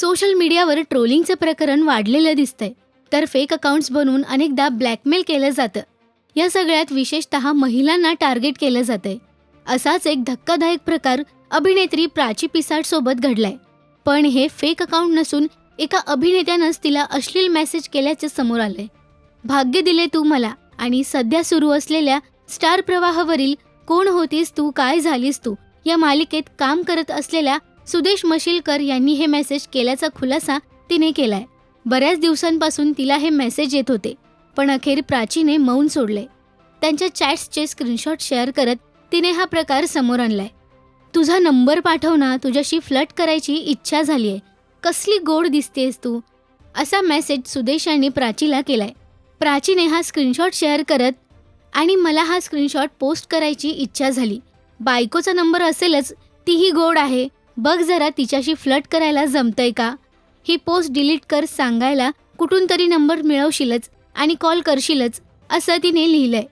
Social मीडियावर ट्रोलिंगचं प्रकरण वाढलेलं दिसतंय. तर फेक अकाउंट्स बनवून अनेकदा ब्लॅकमेल केलं जातं. या सगळ्यात विशेषतः महिलांना टार्गेट केलं जातंय. असाच एक धक्कादायक प्रकार अभिनेत्री प्राची पिसाटसोबत घडलाय. पण हे फेक अकाउंट नसून एका अभिनेत्यानंच तिला अश्लील मेसेज केल्याचे समोर आलंय. भाग्य दिले तू मला आणि सध्या सुरू असलेल्या स्टार प्रवाहावरील कोण होतीस तू काय झालीस तू या मालिकेत काम करत असलेल्या सुदेश मशिलकर यांनी हे मेसेज केल्याचा खुलासा तिने केलाय. बऱ्याच दिवसांपासून तिला हे मेसेज येत होते पण अखेर प्राचीने मौन सोडले. त्यांच्या चॅट्सचे स्क्रीनशॉट शेअर करत तिने हा प्रकार समोर आणलाय. तुझा नंबर पाठव ना तुझ्याशी फ्लट करायची इच्छा झालीये. कसली गोड दिसतेस तू. असा मेसेज सुदेश यांनी प्राचीला केलाय. प्राचीने हा स्क्रीनशॉट शेअर करत आणि मला हा स्क्रीनशॉट पोस्ट करायची इच्छा झाली. बायकोचा नंबर असेलच तीही गोड आहे. बघ जरा तिच्याशी फ्लट करायला जमतंय का? ही पोस्ट डिलीट कर सांगायला कुठून तरी नंबर मिळवशीलच आणि कॉल करशीलच असं तिने लिहिलंय.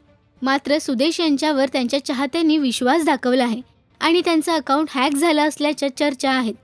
मात्र सुदेश यांच्यावर त्यांच्या चाहत्यांनी विश्वास दाखवला आहे आणि त्यांचं अकाउंट हॅक झालं असल्याच्या चर्चा आहेत.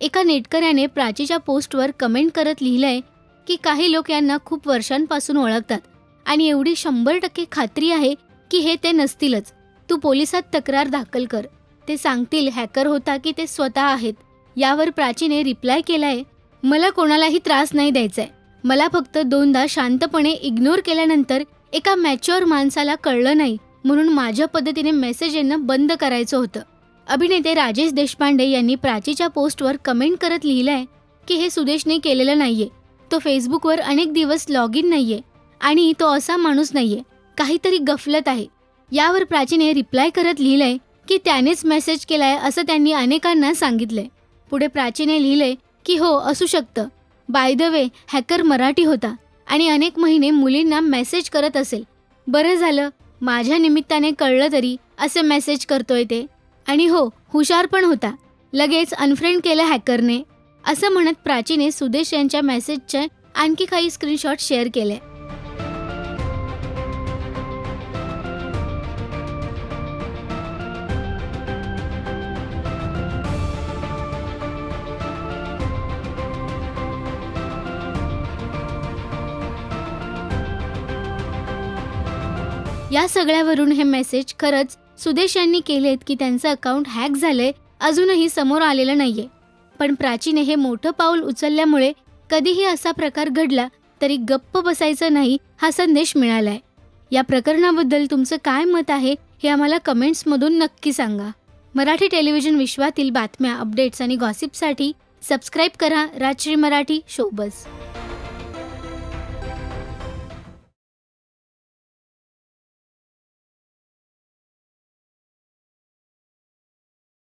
एका नेटकऱ्याने प्राचीच्या पोस्टवर कमेंट करत लिहिलंय की काही लोक यांना खूप वर्षांपासून ओळखतात आणि एवढी शंभर टक्के खात्री आहे की हे ते नसतीलच. तू पोलिसात तक्रार दाखल कर. ते सांगतील हॅकर होता की ते स्वतः आहेत. यावर प्राचीने रिप्लाय केलाय मला कोणालाही त्रास नाही द्यायचाय. मला फक्त दोनदा शांतपणे इग्नोर केल्यानंतर एका मॅच्युअर माणसाला कळलं नाही म्हणून माझ्या पद्धतीने मेसेज येणं बंद करायचं होतं. अभिनेते राजेश देशपांडे यांनी प्राचीच्या पोस्टवर कमेंट करत लिहिलंय की हे सुदेशने केलेलं नाहीये. तो फेसबुकवर अनेक दिवस लॉग इन नाहीये आणि तो असा माणूस नाहीये. काहीतरी गफलत आहे. यावर प्राचीने रिप्लाय करत लिहिलंय की त्यानेच मेसेज केलाय असं त्यांनी अनेकांना सांगितलंय. पुढे प्राचीने लिहिलंय की हो असू शकतं. By the way hacker Marathi होता आणि अनेक महिने मुलींना मेसेज करत असेल. बरं झालं माझ्या निमित्ताने कळलं तरी असे मेसेज करतोय ते. आणि हो हुशार पण होता. लगेच अनफ्रेंड केलं हॅकरने असं म्हणत प्राचीने सुदेश यांच्या मेसेजचे आणखी काही स्क्रीनशॉट शेअर केले. या सगळ्यावरून हे मेसेज खरंच सुदेश यांनी केलेत की त्यांचं अकाउंट हॅक झालंय अजूनही समोर आलेलं नाहीये. पण प्राचीने हे मोठं पाऊल उचलल्यामुळे कधीही असा प्रकार घडला तरी गप्प बसायचं नाही हा संदेश मिळालाय. या प्रकरणाबद्दल तुमचं काय मत आहे हे आम्हाला कमेंट्समधून नक्की सांगा. मराठी टेलिव्हिजन विश्वातील बातम्या अपडेट्स आणि गॉसिपसाठी सबस्क्राईब करा राजश्री मराठी शोबस